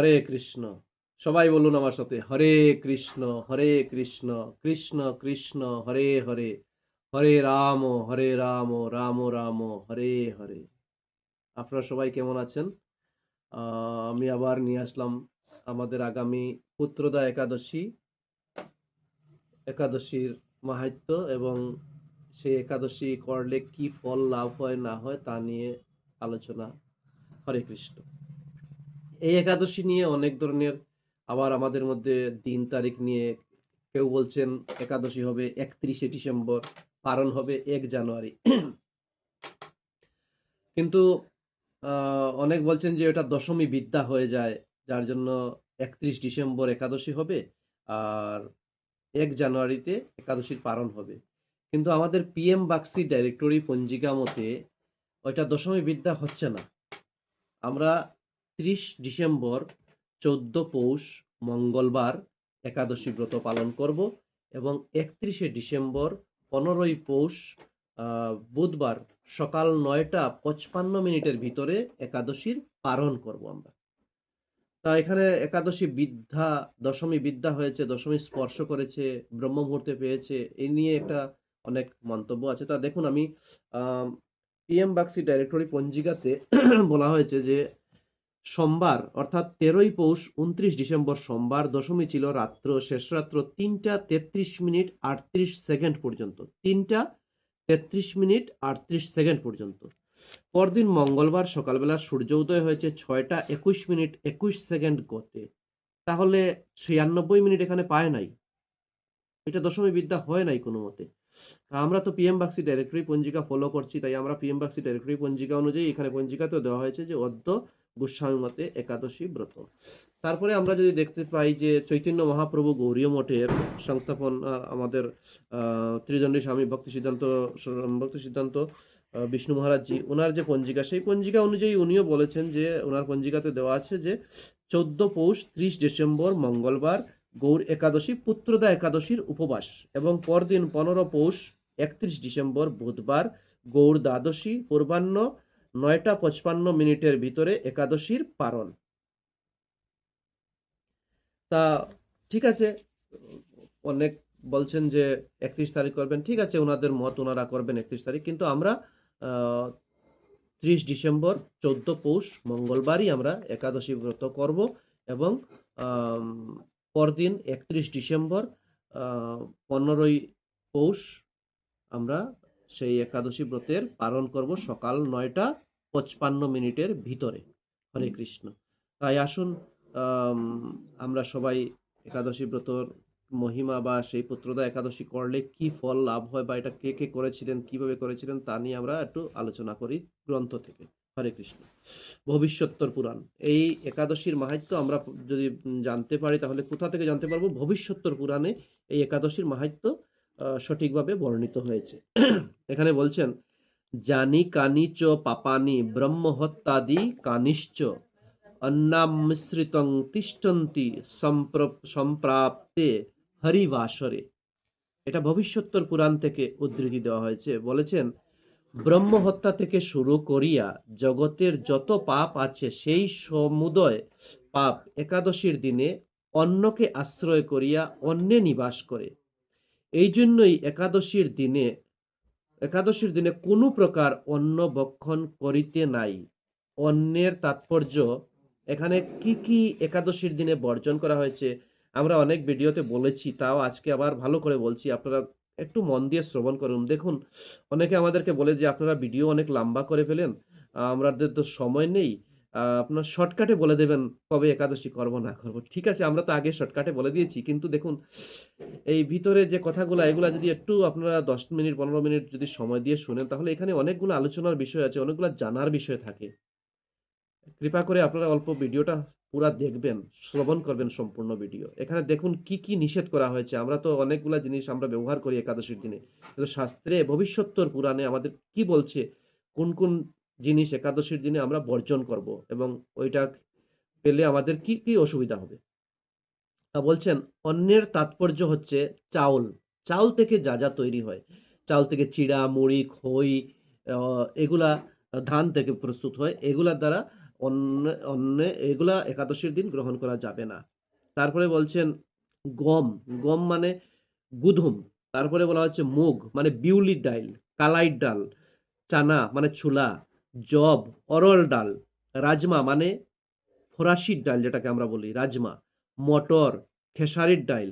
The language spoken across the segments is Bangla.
হরে কৃষ্ণ। সবাই বলুন আমার সাথে, হরে কৃষ্ণ হরে কৃষ্ণ কৃষ্ণ কৃষ্ণ, হরে হরে হরে রাম হরে রাম রাম রাম, হরে হরে। আপনারা সবাই কেমন আছেন? আমি আবার নিয়ে আসলাম আমাদের আগামী পুত্রদা একাদশী, একাদশীর মাহাত্ম্য এবং সেই একাদশী করলে কি ফল লাভ হয়, না হয় তা নিয়ে আলোচনা। হরে কৃষ্ণ। এই একাদশী নিয়ে অনেক ধরনের আবার আমাদের মধ্যে দিন তারিখ নিয়ে কেউ বলছেন একাদশী হবে একত্রিশে ডিসেম্বর, পালন হবে এক জানুয়ারি। কিন্তু অনেক বলছেন যে এটা দশমী বিদ্যা হয়ে যায়, যার জন্য একত্রিশ ডিসেম্বর একাদশী হবে আর এক জানুয়ারিতে একাদশীর পালন হবে। কিন্তু আমাদের পিএম বাক্সি ডাইরেক্টরি পঞ্জিকা মতে ওইটা দশমী বিদ্যা হচ্ছে না। আমরা ত্রিশ ডিসেম্বর, চোদ্দ পৌষ, মঙ্গলবার একাদশী ব্রত পালন করব এবং একত্রিশে ডিসেম্বর, পনেরোই পৌষ বুধবার সকাল নয়টা পঁচপান্ন মিনিটের ভিতরে একাদশীর পালন করব আমরা। তা এখানে একাদশী বিদ্যা, দশমী বিদ্যা হয়েছে, দশমী স্পর্শ করেছে ব্রহ্ম মুহূর্তে পেয়েছে এই নিয়ে একটা অনেক মন্তব্য আছে। তা দেখুন আমি পিএম বাক্সি ডাইরেক্টরি পঞ্জিকাতে বলা হয়েছে যে সোমবার, অর্থাৎ তেরোই পৌষ উনত্রিশ ডিসেম্বর সোমবার দশমী ছিল রাত্র, শেষ রাত্র তিনটা তেত্রিশ মিনিট আটত্রিশ সেকেন্ড পর্যন্ত। তিনটা তেত্রিশ মিনিট আটত্রিশ সেকেন্ড পর্যন্ত। পরদিন মঙ্গলবার সকালবেলা সূর্য উদয় হয়েছে ছয়টা একুশ মিনিট একুশ সেকেন্ড গতে। তাহলে ছিয়ানব্বই মিনিট এখানে পায় নাই। এটা দশমী বিদ্যা হয় নাই কোনো মতে। আমরা তো PM Bagchi directory Panjika follow করছি, তাই আমরা পিএম বাক্সি ডাইরেক্টরি পঞ্জিকা অনুযায়ী এখানে পঞ্জিকাতেও দেওয়া হয়েছে যে অদ্য গোস্বামী মতে একাদশী ব্রত। তারপরে আমরা যদি দেখতে পাই যে চৈতন্য মহাপ্রভু গৌরীয় মঠের সংস্থাপন আমাদের ত্রিদণ্ডী স্বামী ভক্তি সিদ্ধান্ত ভক্তি সিদ্ধান্ত বিষ্ণু মহারাজজি ওনার যে পঞ্জিকা, সেই পঞ্জিকা অনুযায়ী উনিও বলেছেন যে ওনার পঞ্জিকাতে দেওয়া আছে যে চোদ্দ পৌষ ত্রিশ ডিসেম্বর মঙ্গলবার গৌর একাদশী পুত্রদা একাদশীর উপবাস এবং পরদিন পনেরো পৌষ একত্রিশ ডিসেম্বর বুধবার গৌর দ্বাদশী, পূর্বাহ্ন নয়টা পঁচপান্ন মিনিটের ভিতরে একাদশীর পারণ। তা ঠিক আছে, অনেক বলছেন যে একত্রিশ তারিখ করবেন, ঠিক আছে ওনাদের মত ওনারা করবেন একত্রিশ তারিখ, কিন্তু আমরা ত্রিশ ডিসেম্বর, চোদ্দ পৌষ, মঙ্গলবারই আমরা একাদশী ব্রত করব এবং পরদিন একত্রিশ ডিসেম্বর পনেরোই পৌষ আমরা সেই একাদশী ব্রতের পালন করব সকাল নয়টা পঁচপান্ন মিনিটের ভিতরে। হরে কৃষ্ণ। তাই আসুন আম, আমরা সবাই একাদশী ব্রতর মহিমা বা সেই পুত্রদা একাদশী করলে কি ফল লাভ হয় বা এটা কে কে করেছিলেন কীভাবে করেছিলেন তা নিয়ে আমরা একটু আলোচনা করি গ্রন্থ থেকে। হরে কৃষ্ণ। ভবিষ্যত্তর পুরাণ। এই একাদশীর মাহাত্ম্য আমরা যদি জানতে পারি তাহলে কোথা থেকে জানতে পারব? ভবিষ্যত্তর পুরাণে এই একাদশীর মাহাত্ম্য আহ, সঠিকভাবে বর্ণিত হয়েছে। এখানে বলছেন, জানি কানি চ পাপানি ব্রহ্মহত্যাদি কানিশ্চ অন্নামিশ্রিতং তিষ্ঠন্তি সম্প্র- সম্প্রাপ্তে হরিবাসরে। এটা ভবিষ্যত্তর পুরাণ থেকে উদ্ধৃতি দেওয়া হয়েছে। বলেছেন, ব্রহ্মহত্যা থেকে শুরু করিয়া জগতের যত পাপ আছে, সেই সমুদয় পাপ একাদশীর দিনে অন্যকে আশ্রয় করিয়া অন্যে নিবাস করে। এই জন্যই একাদশীর দিনে একাদশীর দিনে কোনো প্রকার অন্ন ভক্ষণ করিতে নাই। অন্যের তাৎপর্য, এখানে কি কি একাদশীর দিনে বর্জন করা হয়েছে, আমরা অনেক ভিডিওতে বলেছি, তাও আজকে আবার ভালো করে বলছি, আপনারা একটু মন দিয়ে শ্রবণ করুন। দেখুন, অনেকে আমাদেরকে বলে যে, আপনারা ভিডিও অনেক লম্বা করে ফেলেন আমাদের তো সময় নেই। আপনার শর্টকাটে বলে দেবেন কবে একাদশী করব, না করব। ঠিক আছে, আমরা তো আগে শর্টকাটে বলে দিয়েছি, কিন্তু দেখুন, এই ভিতরে যে কথাগুলো, এগুলো যদি একটু আপনারা দশ মিনিট, পনেরো মিনিট যদি সময় দিয়ে শুনেন, তাহলে এখানে অনেকগুলো আলোচনার বিষয় আছে, অনেকগুলো জানার বিষয় থাকে। কৃপা করে আপনারা অল্প ভিডিওটা পুরা দেখবেন, শ্রবণ করবেন সম্পূর্ণ ভিডিও। এখানে দেখুন কি কি নিষেধ করা হয়েছে। আমরা তো অনেকগুলা জিনিস আমরা ব্যবহার করি একাদশীর দিনে। কিন্তু শাস্ত্রে ভবিষ্যত্তর পুরাণে আমাদের কি বলছে? কোন কোন জিনিস একাদশীর দিনে আমরা বর্জন করব এবং ওইটা পেলে আমাদের কি কি অসুবিধা হবে? তা বলছেন, অন্যের তাৎপর্য হচ্ছে চাউল। চাউল থেকে যা যা তৈরি হয়। চাউল থেকে চিড়া, মুড়ি, খই এগুলা ধান থেকে প্রস্তুত হয়। এগুলার দ্বারা অন্য অন্য, এগুলা একাদশীর দিন গ্রহণ করা যাবে না। তারপরে বলছেন, গম। গম মানে গুধুম। তারপরে বলা হচ্ছে মুগ মানে বিউলির ডাল কালাইর ডাল, চানা মানে ছোলা। জব, অরল ডাল, রাজমা মানে ফরাসির ডাল যেটাকে আমরা বলি, রাজমা। মটর, খেসারির ডাল,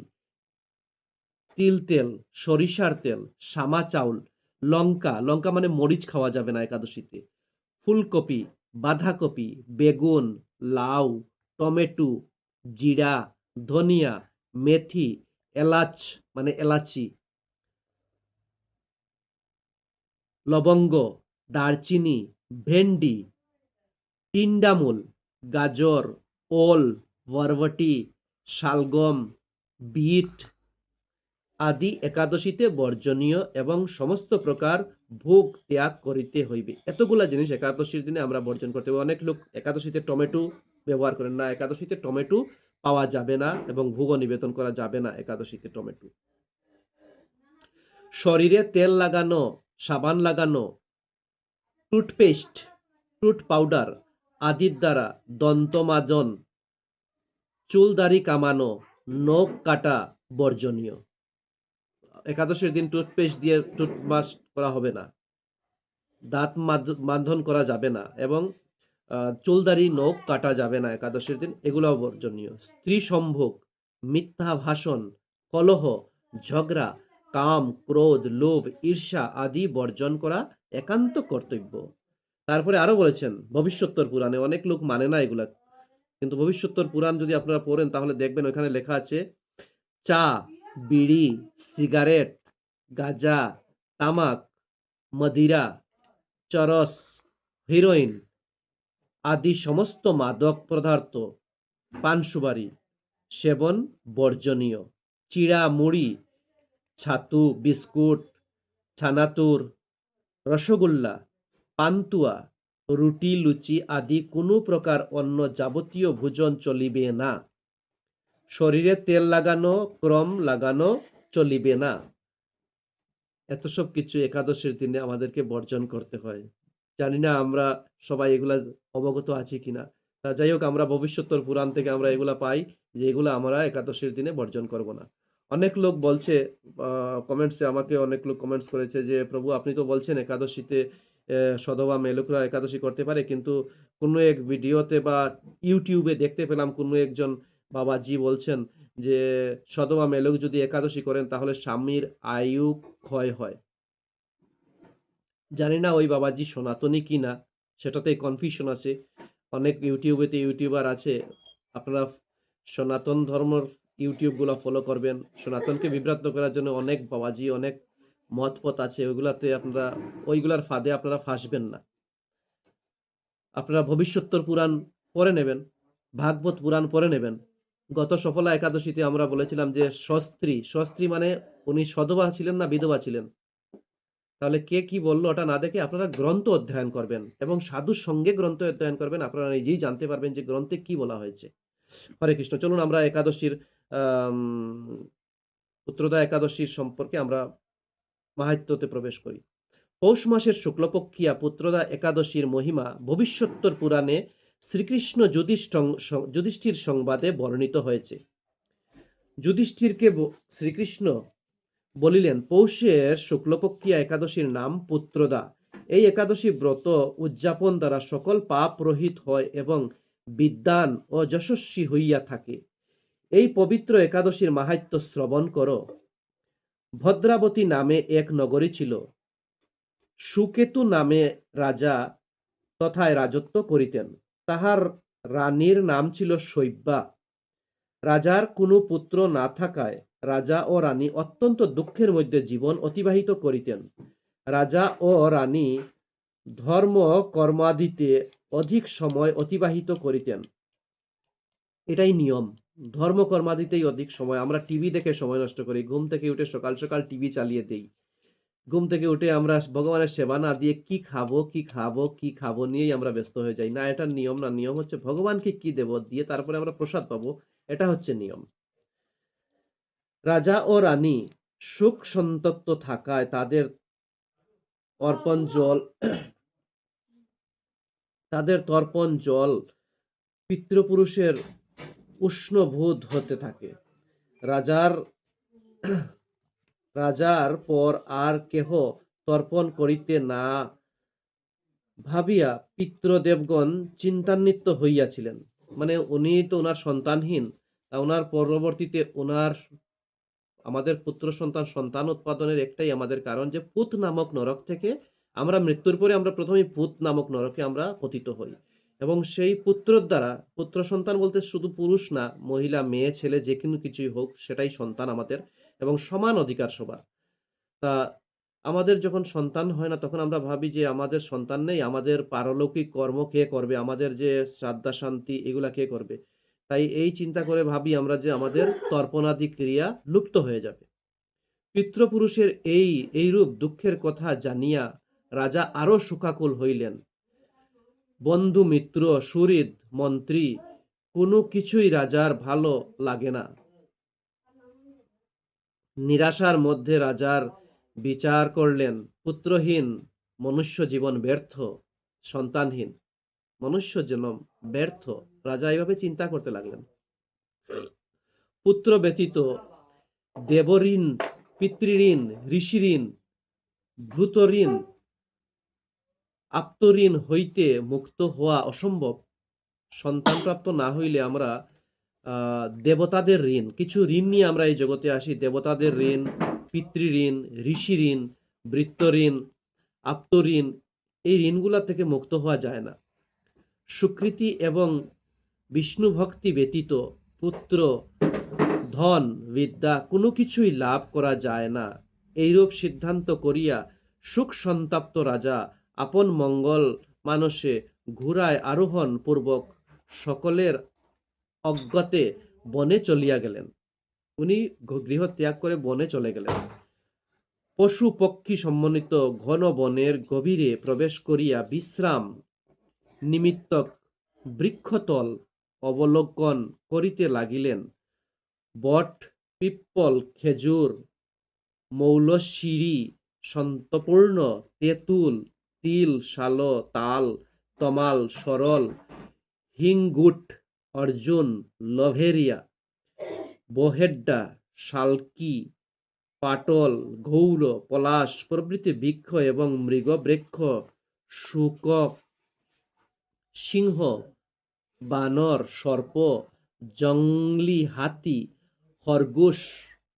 তিল তেল, সরিষার তেল, সামা চাউল, লঙ্কা। লঙ্কা মানে মরিচ খাওয়া যাবে না একাদশীতে। ফুলকপি, বাঁধাকপি, বেগুন, লাউ, টমেটো, জিরা, ধনিয়া, মেথি, এলাচ মানে এলাচি, লবঙ্গ, দারচিনি ভেন্ডি টিন্ডামূল গাজর, ওল, বরবটি, শালগম, বিট আদি একাদশীতে বর্জনীয় এবং সমস্ত প্রকার ভোগ ত্যাগ করিতে হইবে। এতগুলা জিনিস একাদশীর দিনে আমরা বর্জন করতে হবে অনেক লোক একাদশীতে টমেটো ব্যবহার করেন না। একাদশীতে টমেটো পাওয়া যাবে না এবং ভোগও নিবেদন করা যাবে না একাদশীতে টমেটো। শরীরে তেল লাগানো, সাবান লাগানো টুথপেস্ট টুথ পাউডার আদির দ্বারা দন্তমাজন চুলদাড়ি কামানো নখ কাটা বর্জনীয়। একাদশের দিন টুথপেস্ট দিয়ে টুথব্রাশ করা হবে না। দাঁত মান্ধন করা যাবে না এবং আহ, চুলদাড়ি নখ কাটা যাবে না একাদশের দিন এগুলো বর্জনীয়। স্ত্রী সম্ভোগ মিথ্যা ভাষণ কলহ ঝগড়া কাম ক্রোধ লোভ ঈর্ষা আদি বর্জন করা একান্ত কর্তব্য। তারপরে আরও বলেছেন, ভবিষ্যত্তর পুরাণে অনেক লোক মানে না এগুলা। কিন্তু ভবিষ্যত্তর পুরাণ যদি আপনারা পড়েন, তাহলে দেখবেন ওখানে লেখা আছে, চা, বিড়ি, সিগারেট, গাঁজা, তামাক, মদিরা, চরস, হিরোইন আদি সমস্ত মাদক পদার্থ, পান সুপারি, সেবন বর্জনীয়। চিড়া মুড়ি ছাতু, বিস্কুট, ছানাতুর রসগোল্লা, পান্তুয়া, রুটি, লুচি আদি কোনো প্রকার অন্য যাবতীয় ভোজন চলিবে না। শরীরে তেল লাগানো, ক্রম লাগানো চলিবে না। এত সব কিছু একাদশের দিনে আমাদেরকে বর্জন করতে হয়। জানি না আমরা সবাই এগুলা অবগত আছি কিনা। তা যাই হোক, আমরা ভবিষ্যত্তর পুরাণ থেকে আমরা এগুলা পাই যে এগুলো আমরা একাদশীর দিনে বর্জন করব না। অনেক লোক বলছে কমেন্টসে আমাকে অনেক লোক কমেন্টস করেছে যে, প্রভু, আপনি তো বলছেন একাদশীতে সধবা মেলুকরা একাদশী করতে পারে, কিন্তু কোনো এক ভিডিওতে বা ইউটিউবে দেখতে পেলাম কোনো একজন বাবাজি বলছেন যে সদমা মেলুক যদি একাদশী করেন তাহলে স্বামীর আয়ু ক্ষয় হয়। জানি না ওই বাবাজি সনাতনী কি না সেটাতে কনফিউশন আছে। অনেক ইউটিউবেতে ইউটিউবার আছে, আপনারা সনাতন ধর্মর ইউটিউবগুলো ফলো করবেন। সনাতনকে বিভ্রান্ত করার জন্য অনেক বাবাজি, অনেক মতপথ আছে। ওইগুলাতে আপনারা, ওইগুলার ফাঁদে আপনারা ফাঁসবেন না। আপনারা ভবিষ্যত্তর পুরাণ পড়ে নেবেন, ভাগবত পুরাণ পড়ে নেবেন। গত সফলা একাদশীতে আমরা বলেছিলাম যে সস্ত্রী সস্ত্রী মানে উনি সধবা ছিলেন না বিধবা ছিলেন? তাহলে কে কি বলল ওটা না দেখে আপনারা গ্রন্থ অধ্যয়ন করবেন এবং সাধুর সঙ্গে গ্রন্থ অধ্যয়ন করবেন। আপনারা নিজেই জানতে পারবেন যে গ্রন্থে কি বলা হয়েছে। হরে কৃষ্ণ, চলুন আমরা একাদশীর পুত্রদা একাদশীর সম্পর্কে আমরা মাহাত্ম্যতে প্রবেশ করি। পৌষ মাসের শুক্লপক্ষিয়া পুত্রদা একাদশীর মহিমা ভবিষ্যত্তর পুরাণে শ্রীকৃষ্ণ যুধিষ্ঠ- যুধিষ্ঠির সংবাদে বর্ণিত হয়েছে। যুধিষ্ঠিরকে শ্রীকৃষ্ণ বলিলেন, পৌষের শুক্লপক্ষিয়া একাদশীর নাম পুত্রদা। এই একাদশী ব্রত উদযাপন দ্বারা সকল পাপ রহিত হয় এবং বিদ্যান ও যশস্বী হইয়া থাকে। এই পবিত্র একাদশীর মাহাত্য শ্রবণ করো। ভদ্রাবতী নামে এক নগরী ছিল। সুকেতু নামে রাজা তথায় রাজত্ব করিতেন। তাহার রানীর নাম ছিল শৈব্যা। রাজার কোনো পুত্র না থাকায় রাজা ও রানী অত্যন্ত দুঃখের মধ্যে জীবন অতিবাহিত করিতেন। রাজা ও রানী ধর্ম কর্মাদিতে অধিক সময় অতিবাহিত করিতেন। এটাই নিয়ম। ধর্ম কর্মাদিতেই অধিক সময়। আমরা টিভি দেখে সময় নষ্ট করি। ঘুম থেকে উঠে সকাল সকাল টিভি চালিয়ে দেই। ঘুম থেকে উঠে আমরা ভগবানের সেবা না দিয়ে কি খাব কি খাব কি খাব নিয়েই আমরা ব্যস্ত হয়ে যাই। না এটা নিয়ম না। নিয়ম হচ্ছে ভগবানকে কি দেব দিয়ে তারপরে আমরা প্রসাদ পাবো। এটা হচ্ছে নিয়ম। রাজা ও রানী সুখ সন্তত্ব থাকায় তাদের অর্পণ জল, তাদের তর্পণ জল পিতৃপুরুষের উষ্ণভূত হতে থাকে। রাজার রাজার পর আর কেহ তর্পণ করিতে না ভাবিয়া পিতৃদেবগণ চিন্তান্বিত হইয়াছিলেন। মানে উনি তো ওনার সন্তানহীন, তা ওনার পরবর্তীতে ওনার আমাদের পুত্র সন্তান সন্তান উৎপাদনের একটাই আমাদের কারণ যে পুত নামক নরক থেকে আমরা মৃত্যুর পরে আমরা প্রথমে পুত নামক নরকে আমরা পতিত হই। এবং সেই পুত্রর দ্বারা, পুত্র সন্তান বলতে শুধু পুরুষ না, মহিলা, মেয়ে, ছেলে, যে কোনো কিছুই হোক, সেটাই সন্তান আমাদের এবং সমান অধিকার সবার। তা আমাদের যখন সন্তান হয় না, তখন আমরা ভাবি যে আমাদের সন্তান নেই, আমাদের পারলৌকিক কর্ম কে করবে, আমাদের যে শ্রাদ্ধা, শান্তি, এগুলা কে করবে? তাই এই চিন্তা করে ভাবি আমরা যে আমাদের তর্পণাদি ক্রিয়া লুপ্ত হয়ে যাবে। পিতৃপুরুষের এই, এইরূপ দুঃখের কথা জানিয়া রাজা আরও শোকাকুল হইলেন। বন্ধু, মিত্র, সুহৃদ, মন্ত্রী, কোনো কিছুই রাজার ভালো লাগে না। নিরাশার মধ্যে রাজার বিচার করলেন। পুত্রহীন মনুষ্য জীবন ব্যর্থ, সন্তানহীন মনুষ্য জনম ব্যর্থ। রাজা এইভাবে চিন্তা করতে লাগলেন। পুত্র ব্যতীত দেবঋণ, পিতৃঋণ, ঋষিঋণ ভূতঋণ আপ্তঋণ হইতে মুক্ত হওয়া অসম্ভব। সন্তানপ্রাপ্ত না হইলে আমরা দেবতাদের ঋণ, কিছু ঋণ নিয়ে আমরা এই জগতে আসি। দেবতাদের ঋণ পিতৃঋণ ঋষি ঋণ, বৃত্ত ঋণ আপ্তঋণ এই ঋণগুলা থেকে মুক্ত হওয়া যায় না। সুকৃতি এবং বিষ্ণু ভক্তি ব্যতীত পুত্র, ধন, বিদ্যা কোনো কিছুই লাভ করা যায় না। এইরূপ সিদ্ধান্ত করিয়া সুখ সন্তাপ্ত রাজা আপন মঙ্গল মানসে ঘোড়ায় আরোহণ পূর্বক সকলের অজ্ঞাতে বনে চলিয়া গেলেন। উনি গৃহ ত্যাগ করে বনে চলে গেলেন। পশু পক্ষী সম্মানিত ঘন বনের গভীরে প্রবেশ করিয়া বিশ্রাম নিমিত্তক বৃক্ষতল অবলোকন করিতে লাগিলেন। বট, পিপ্পল, খেজুর, মৌলশিরি, সন্তপূর্ণ তেঁতুল তিল, শাল, তাল, তমাল, সরল হিংগুট অর্জুন, লভেরিয়া, বহেড্ডা, শালকি, পাটল, গৌর, পলাশ, প্রভৃতি বৃক্ষ এবং মৃগবৃক্ষ শুক সিংহ, বানর, সর্প জংলি হাতি খরগোশ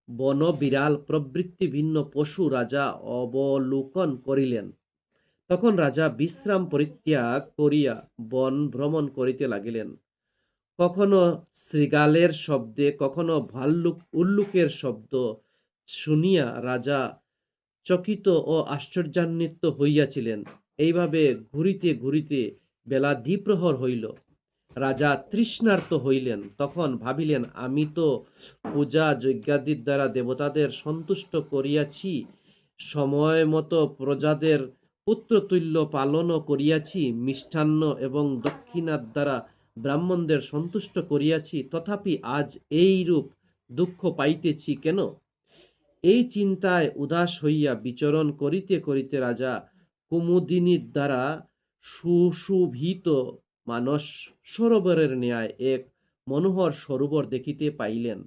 বন বিড়াল প্রভৃতি ভিন্ন পশু রাজা অবলোকন করিলেন। তখন রাজা বিশ্রাম পরিত্যাগ করিয়া বন ভ্রমণ করিতে লাগিলেন। কখনো শৃগালের শব্দে, কখনো ভাল্লুক উল্লুকের শব্দ শুনিয়া রাজা চকিত ও আশ্চর্যান্বিত হইয়াছিলেন। এইভাবে ঘুরিতে ঘুরিতে বেলা দ্বিপ্রহর হইল। রাজা তৃষ্ণার্ত হইলেন। তখন ভাবিলেন, আমি তো পূজা যজ্ঞাদির দ্বারা দেবতাদের সন্তুষ্ট করিয়াছি। সময় মতো প্রজাদের পুত্রতুল্য পালনও করিয়াছি, মিষ্টান্ন এবং দক্ষিণার দ্বারা ব্রাহ্মণদের সন্তুষ্ট করিয়াছি, তথাপি আজ এইরূপ দুঃখ পাইতেছি কেন? এই চিন্তায় উদাস হইয়া বিচরণ করিতে করিতে রাজা কুমুদিনীর দ্বারা সুশোভিত মানস সরোবরের ন্যায় এক মনোহর সরোবর দেখিতে পাইলেন।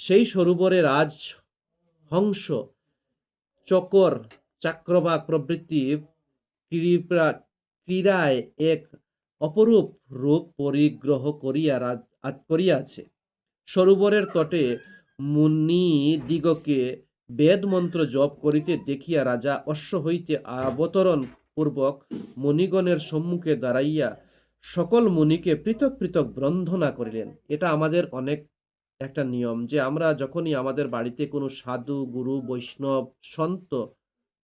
সেই সরোবরে রাজ হংস চকর চাক্রবাক প্রভৃতি ক্রীড়া- ক্রীড়ায় এক অপরূপ রূপ পরিগ্রহ করিয়া করিয়াছে। সরোবরের তটে মুনি দিগকে বেদ মন্ত্র জপ করিতে দেখিয়া রাজা অশ্ব হইতে অবতরণ পূর্বক মুনিগণের সম্মুখে দাঁড়াইয়া সকল মুনিকে পৃথক পৃথক বন্ধনা করিলেন। এটা আমাদের অনেক একটা নিয়ম যে আমরা যখনই আমাদের বাড়িতে কোনো সাধু, গুরু, বৈষ্ণব, সন্ত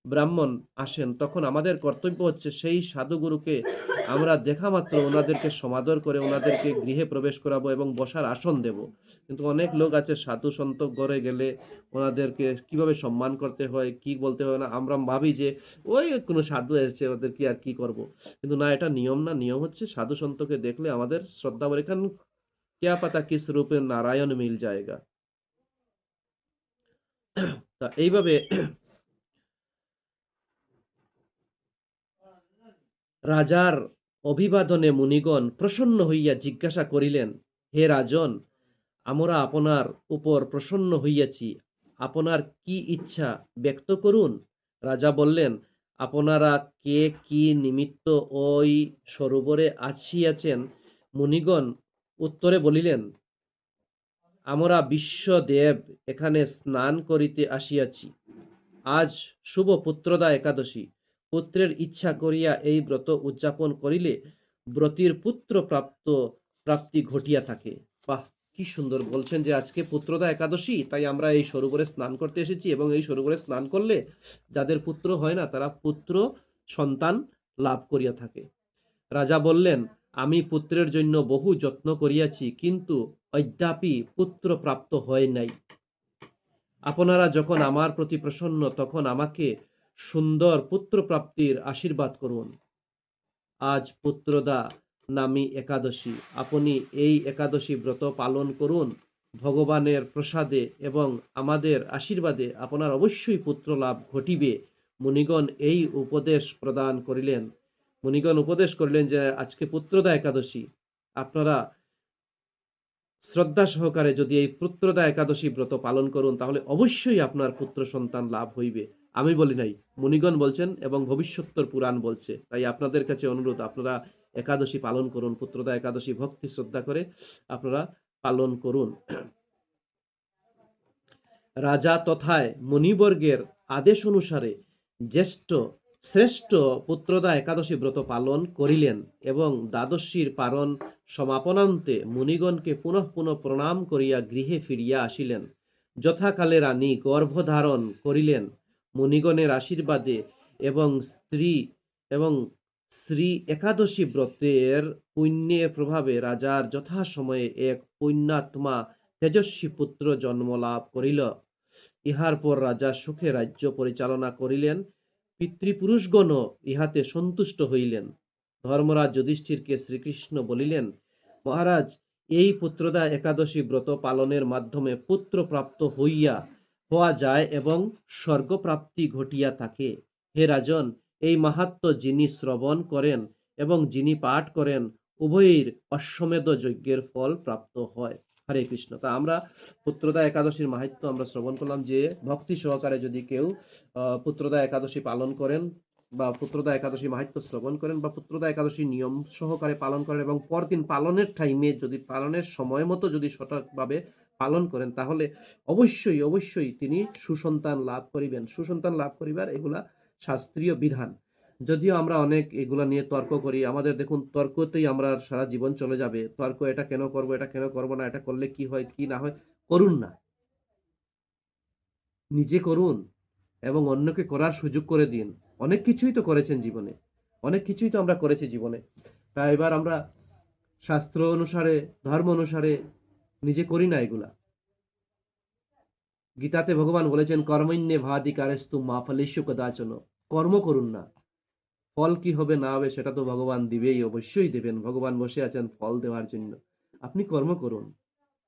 ব্রাহ্মণ আসেন, তখন আমাদের কর্তব্য হচ্ছে সেই সাধুগুরুকে আমরা দেখা মাত্র ওনাদেরকে সমাদর করে ওনাদেরকে গৃহে প্রবেশ করাবো এবং বসার আসন দেব কিন্তু অনেক লোক আছে সাধু সন্ত গড়ে গেলে ওনাদেরকে কীভাবে সম্মান করতে হয়, কি বলতে হয় না, আমরা ভাবি যে ওই কোনো সাধু এসেছে, ওদের কি আর কি করব। কিন্তু না, এটা নিয়ম না, নিয়ম হচ্ছে সাধু সন্তকে দেখলে আমাদের শ্রদ্ধা বলে কারণ কেয়া পাতা কিস রূপে নারায়ণ মিল জায়গা তা এইভাবে রাজার অভিবাদনে মুনিগণ প্রসন্ন হইয়া জিজ্ঞাসা করিলেন, হে রাজন, আমরা আপনার উপর প্রসন্ন হইয়াছি। আপনার কি ইচ্ছা ব্যক্ত করুন? রাজা বললেন, আপনারা কে কি নিমিত্ত ওই সরোবরে আসিয়াছেন? মুনিগণ উত্তরে বলিলেন, আমরা বিশ্বদেব এখানে স্নান করিতে আসিয়াছি। আজ শুভ পুত্রদা একাদশী। পুত্রের ইচ্ছা করিয়া এই ব্রত উদযাপন করিলে ব্রতির পুত্র প্রাপ্ত প্রাপ্তি ঘটিয়া থাকে। বাহ, কি সুন্দর বলছেন যে আজকে পুত্রদা একাদশী, তাই আমরা এই সরোবরে স্নান করতে এসেছি এবং এই সরোবরে স্নান করলে যাদের পুত্র হয় না, তারা পুত্র সন্তান লাভ করিয়া থাকে। রাজা বললেন, আমি পুত্রের জন্য বহু যত্ন করিয়াছি, কিন্তু অদ্যাপি পুত্র প্রাপ্ত হয় নাই। আপনারা যখন আমার প্রতি প্রসন্ন, তখন আমাকে সুন্দর পুত্র প্রাপ্তির আশীর্বাদ করুন। আজ পুত্রদা নামী একাদশী, আপনি এই একাদশী ব্রত পালন করুন, ভগবানের প্রসাদে এবং আমাদের আশীর্বাদে আপনার অবশ্যই পুত্র লাভ ঘটিবে। মুনিগণ এই উপদেশ প্রদান করিলেন। মুনিগণ উপদেশ করিলেন যে, আজকে পুত্রদা একাদশী, আপনারা শ্রদ্ধা সহকারে যদি এই পুত্রদা একাদশী ব্রত পালন করুন, তাহলে অবশ্যই আপনার পুত্র সন্তান লাভ হইবে। আমি বলি নাই, মুনিগণ বলছেন এবং ভবিষ্যত্তর পুরাণ বলছে। তাই আপনাদের কাছে অনুরোধ, আপনারা একাদশী পালন করুন, পুত্রদা একাদশী ভক্তি শ্রদ্ধা করে আপনারা পালন করুন। রাজা তথায় মণিবর্গের আদেশ অনুসারে জ্যেষ্ঠ, শ্রেষ্ঠ পুত্রদা একাদশী ব্রত পালন করিলেন এবং দ্বাদশীর পারণ সমাপনান্তে মুনিগণকে পুনঃ পুনঃ প্রণাম করিয়া গৃহে ফিরিয়া আসিলেন। যথাকালে রানী গর্ভধারণ করিলেন। মুনিগণের আশীর্বাদে এবং স্ত্রী এবং শ্রী একাদশী ব্রতের পুণ্যের প্রভাবে রাজার যথাসময়ে এক পুণ্যাত্মা তেজস্বী পুত্র জন্ম লাভ করিল। ইহার পর রাজা সুখে রাজ্য পরিচালনা করিলেন পিতৃপুরুষগণও ইহাতে সন্তুষ্ট হইলেন। ধর্মরাজ যুধিষ্ঠিরকে শ্রীকৃষ্ণ বলিলেন, মহারাজ, এই পুত্রদা একাদশী ব্রত পালনের মাধ্যমে পুত্র প্রাপ্ত হইয়া হওয়া যায় এবং স্বর্গপ্রাপ্তি ঘটিয়া থাকে। হে রাজন, এই মাহাত্ম যিনি শ্রবণ করেন এবং যিনি পাঠ করেন, উভয়ের অশ্বমেধ যজ্ঞের ফল প্রাপ্ত হয়। হরে কৃষ্ণ। তা আমরা পুত্রদা একাদশীর মাহাত্ম আমরা শ্রবণ করলাম যে, ভক্তি সহকারে যদি কেউ পুত্রদা একাদশী পালন করেন বা পুত্রদা একাদশী মাহাত্ম শ্রবণ করেন বা পুত্রদা একাদশী নিয়ম সহকারে পালন করেন এবং পরদিন পালনের টাইমে যদি, পালনের সময় মতো যদি সঠিকভাবে পালন করেন, তাহলে অবশ্যই অবশ্যই তিনি সুসন্তান লাভ করিবেন। সুসন্তান লাভ করিবার এগুলা শাস্ত্রীয় বিধান। যদিও আমরা অনেক এগুলা নিয়ে তর্ক করি, আমাদের দেখুন তর্কতেই আমরা সারা জীবন চলে যাবে। তর্ক, এটা কেন করব, এটা কেন করব না, এটা করলে কি হয়, কি না হয়? করুন না। নিজে করুন এবং অন্যকে করার সুযোগ করে দিন। অনেক কিছুই তো করেছেন জীবনে। অনেক কিছুই তো আমরা করেছি জীবনে। তা এবার আমরা শাস্ত্র অনুসারে, ধর্ম অনুসারে নিজে করি না এগুলা। গীতাতে ভগবান বলেছেন কর্মণ্যে ভাদিকারেস্তু মা ফলেশু কদাচন। কর্ম করুন না। ফল কি হবে, না হবে, সেটা তো ভগবান দিবেই, অবশ্যই দেবেন। ভগবান বসে আছেন ফল দেওয়ার জন্য। আপনি কর্ম করুন।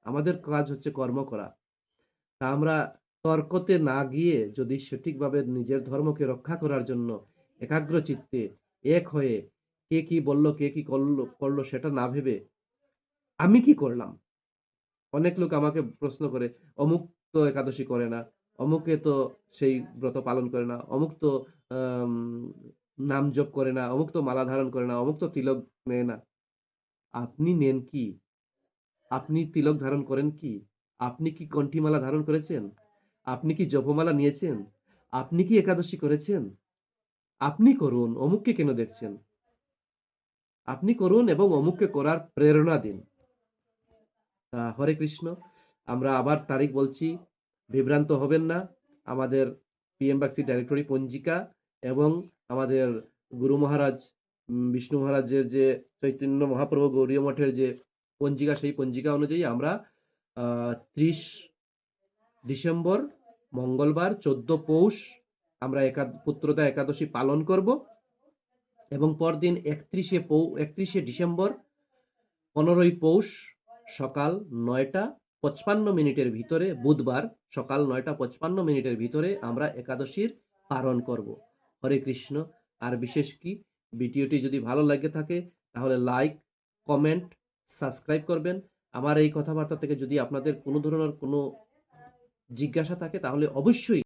আমাদের কাজ হচ্ছে কর্ম করা। তা আমরা তর্কতে না গিয়ে যদি সঠিকভাবে নিজের ধর্মকে রক্ষা করার জন্য একাগ্র চিত্তে এক হয়ে কে কি বলল, কে কি করল করল সেটা না ভেবে আমি কি করলাম? অনেক লোক আমাকে প্রশ্ন করে, অমুক তো একাদশী করে না, অমুকে তো সেই ব্রত পালন করে না, অমুক তো নাম জপ করে না, অমুক তো মালা ধারণ করে না, অমুক তো তিলক নেয় না। আপনি নেন কি? আপনি তিলক ধারণ করেন কি? আপনি কি কণ্ঠিমালা ধারণ করেছেন? আপনি কি জপমালা নিয়েছেন? আপনি কি একাদশী করেছেন? আপনি করুন, অমুককে কেন দেখছেন? আপনি করুন এবং অমুককে করার প্রেরণা দিন। হরে কৃষ্ণ। আমরা আবার তারিখ বলছি, বিভ্রান্ত হবেন না। আমাদের পিএম বাক্সি ডাইরেক্টরি পঞ্জিকা এবং আমাদের গুরু মহারাজ বিষ্ণু মহারাজের যে চৈতন্য মহাপ্রভু গৌরীয় মঠের যে পঞ্জিকা, সেই পঞ্জিকা অনুযায়ী আমরা ত্রিশ ডিসেম্বর, মঙ্গলবার, চোদ্দ পৌষ আমরা একা পুত্রদা একাদশী পালন করব এবং পরদিন একত্রিশে পৌ, একত্রিশে ডিসেম্বর, পনেরোই পৌষ সকাল নয়টা পঁচপান্ন মিনিটের ভিতরে বুধবার সকাল নয়টা পঁচপান্ন মিনিটের ভিতরে আমরা একাদশীর পালন করব হরে কৃষ্ণ আর বিশেষ কি ভিডিওটি যদি ভালো লাগে থাকে তাহলে লাইক, কমেন্ট, সাবস্ক্রাইব করবেন। আমার এই কথাবার্তা থেকে যদি আপনাদের কোনো ধরনের কোনো জিজ্ঞাসা থাকে তাহলে অবশ্যই